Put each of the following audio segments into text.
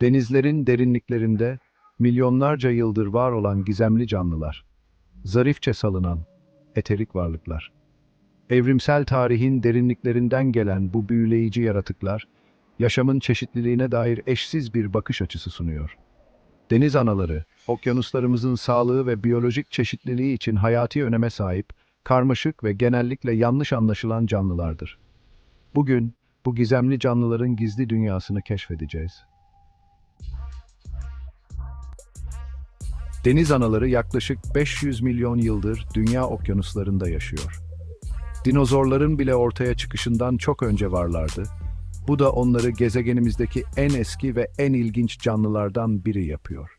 Denizlerin derinliklerinde milyonlarca yıldır var olan gizemli canlılar. Zarifçe salınan eterik varlıklar. Evrimsel tarihin derinliklerinden gelen bu büyüleyici yaratıklar, yaşamın çeşitliliğine dair eşsiz bir bakış açısı sunuyor. Deniz anaları, okyanuslarımızın sağlığı ve biyolojik çeşitliliği için hayati öneme sahip, karmaşık ve genellikle yanlış anlaşılan canlılardır. Bugün bu gizemli canlıların gizli dünyasını keşfedeceğiz. Deniz anaları yaklaşık 500 milyon yıldır dünya okyanuslarında yaşıyor. Dinozorların bile ortaya çıkışından çok önce varlardı. Bu da onları gezegenimizdeki en eski ve en ilginç canlılardan biri yapıyor.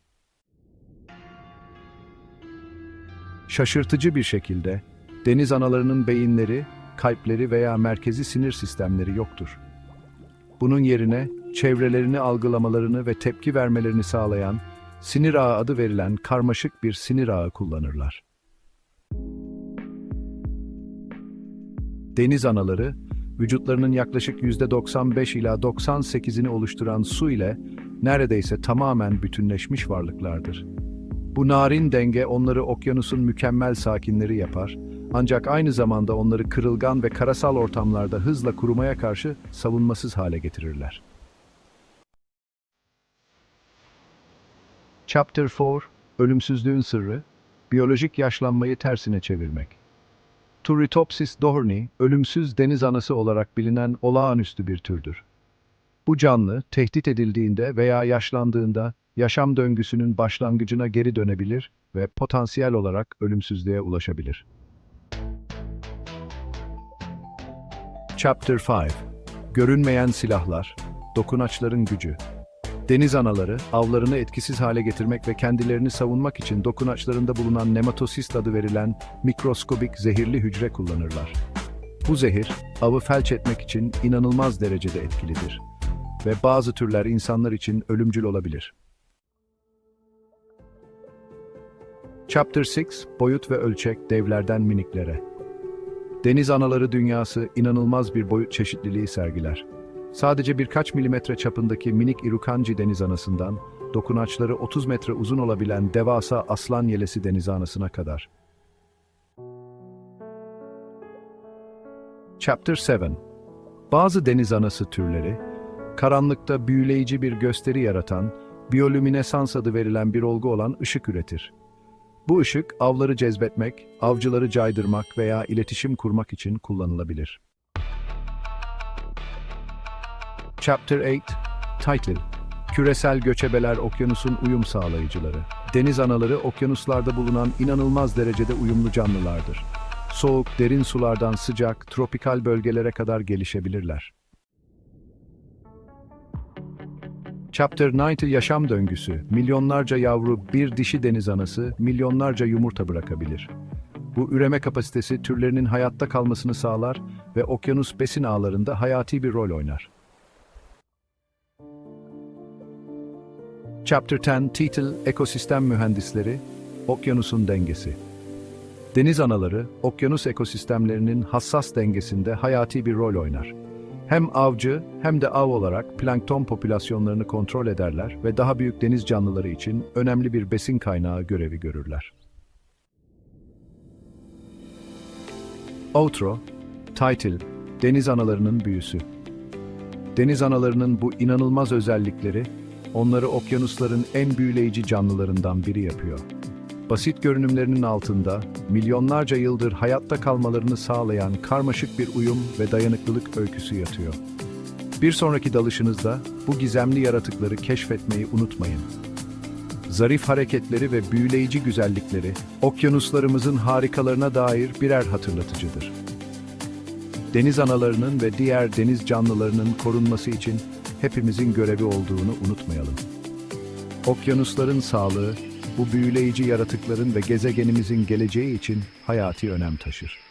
Şaşırtıcı bir şekilde deniz analarının beyinleri, kalpleri veya merkezi sinir sistemleri yoktur. Bunun yerine çevrelerini algılamalarını ve tepki vermelerini sağlayan sinir ağı adı verilen karmaşık bir sinir ağı kullanırlar. Deniz anaları, vücutlarının yaklaşık %95 ila 98'ini oluşturan su ile neredeyse tamamen bütünleşmiş varlıklardır. Bu narin denge onları okyanusun mükemmel sakinleri yapar, ancak aynı zamanda onları kırılgan ve karasal ortamlarda hızla kurumaya karşı savunmasız hale getirirler. Chapter 4 Ölümsüzlüğün Sırrı Biyolojik yaşlanmayı tersine çevirmek Turritopsis dohrni, ölümsüz deniz anası olarak bilinen olağanüstü bir türdür. Bu canlı, tehdit edildiğinde veya yaşlandığında yaşam döngüsünün başlangıcına geri dönebilir ve potansiyel olarak ölümsüzlüğe ulaşabilir. Chapter 5 Görünmeyen silahlar, dokunaçların gücü. Deniz anaları, avlarını etkisiz hale getirmek ve kendilerini savunmak için dokunaçlarında bulunan nematosist adı verilen mikroskobik zehirli hücre kullanırlar. Bu zehir, avı felç etmek için inanılmaz derecede etkilidir ve bazı türler insanlar için ölümcül olabilir. Chapter 6 Boyut ve ölçek devlerden miniklere. Deniz anaları dünyası inanılmaz bir boyut çeşitliliği sergiler. Sadece birkaç milimetre çapındaki minik Irukandji deniz anasından, dokunaçları 30 metre uzun olabilen devasa aslan yelesi deniz anasına kadar. Chapter 7 Bazı deniz anası türleri, karanlıkta büyüleyici bir gösteri yaratan, biyolüminesans adı verilen bir olgu olan ışık üretir. Bu ışık, avları cezbetmek, avcıları caydırmak veya iletişim kurmak için kullanılabilir. Chapter 8 Title Küresel göçebeler okyanusun uyum sağlayıcıları. Deniz anaları okyanuslarda bulunan inanılmaz derecede uyumlu canlılardır. Soğuk, derin sulardan sıcak, tropikal bölgelere kadar gelişebilirler. Chapter 90 Yaşam döngüsü. Milyonlarca yavru bir dişi deniz anası milyonlarca yumurta bırakabilir. Bu üreme kapasitesi türlerinin hayatta kalmasını sağlar ve okyanus besin ağlarında hayati bir rol oynar. Chapter 10 Title Ekosistem Mühendisleri Okyanusun Dengesi Deniz anaları, okyanus ekosistemlerinin hassas dengesinde hayati bir rol oynar. Hem avcı hem de av olarak plankton popülasyonlarını kontrol ederler ve daha büyük deniz canlıları için önemli bir besin kaynağı görevi görürler. Outro, Title, Deniz analarının büyüsü. Deniz analarının bu inanılmaz özellikleri, onları okyanusların en büyüleyici canlılarından biri yapıyor. Basit görünümlerinin altında, milyonlarca yıldır hayatta kalmalarını sağlayan karmaşık bir uyum ve dayanıklılık öyküsü yatıyor. Bir sonraki dalışınızda bu gizemli yaratıkları keşfetmeyi unutmayın. Zarif hareketleri ve büyüleyici güzellikleri, okyanuslarımızın harikalarına dair birer hatırlatıcıdır. Deniz analarının ve diğer deniz canlılarının korunması için hepimizin görevi olduğunu unutmayalım. Okyanusların sağlığı, bu büyüleyici yaratıkların ve gezegenimizin geleceği için hayati önem taşır.